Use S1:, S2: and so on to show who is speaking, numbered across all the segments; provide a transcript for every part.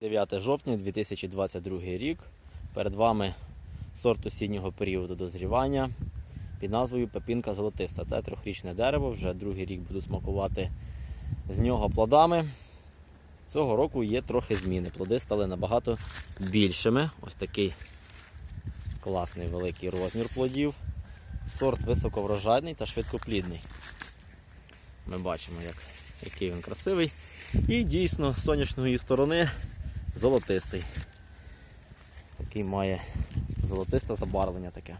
S1: 9 жовтня 2022 рік. Перед вами сорт осіннього періоду дозрівання під назвою Пепінка золотиста. Це трьохрічне дерево, вже другий рік буду смакувати з нього плодами. Цього року є трохи зміни. Плоди стали набагато більшими. Ось такий класний великий розмір плодів. Сорт високоврожайний та швидкоплідний. Ми бачимо, як, який він красивий. І дійсно з сонячної сторони золотистий. Такий має золотисте забарвлення таке.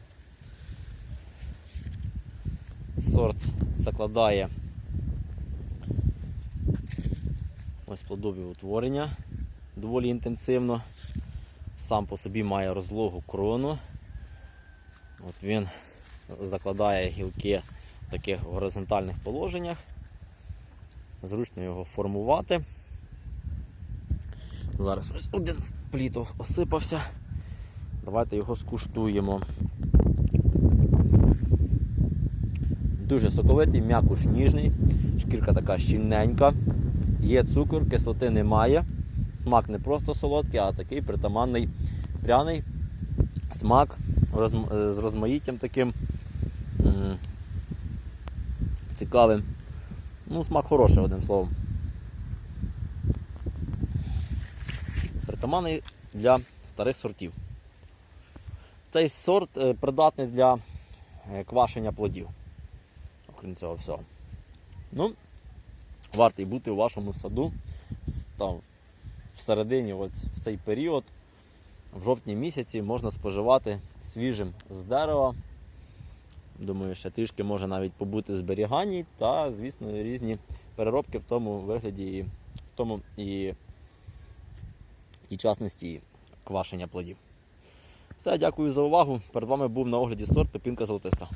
S1: Сорт закладає ось плодові утворення доволі інтенсивно. Сам по собі має розлогу крону. От він закладає гілки в таких горизонтальних положеннях. Зручно його формувати. Зараз ось один плід осипався. Давайте його скуштуємо. Дуже соковитий, м'якуш ніжний, шкірка така щільненька. Є цукор, кислоти немає. Смак не просто солодкий, а такий притаманний пряний смак розм- з розмаїттям таким цікавим. Ну, смак хороший, одним словом. Притаманний для старих сортів. Цей сорт е, придатний для е, квашення плодів. Окрім цього всього. Ну, вартий бути у вашому саду там, всередині, от, в цей період, в жовтні місяці можна споживати свіжим з дерева. Думаю, ще трішки може навіть побути в зберіганні та, звісно, різні переробки в тому вигляді, і, в тому і, і частності квашення плодів. Все, дякую за увагу. Перед вами був на огляді сорт Пепінка Золотиста.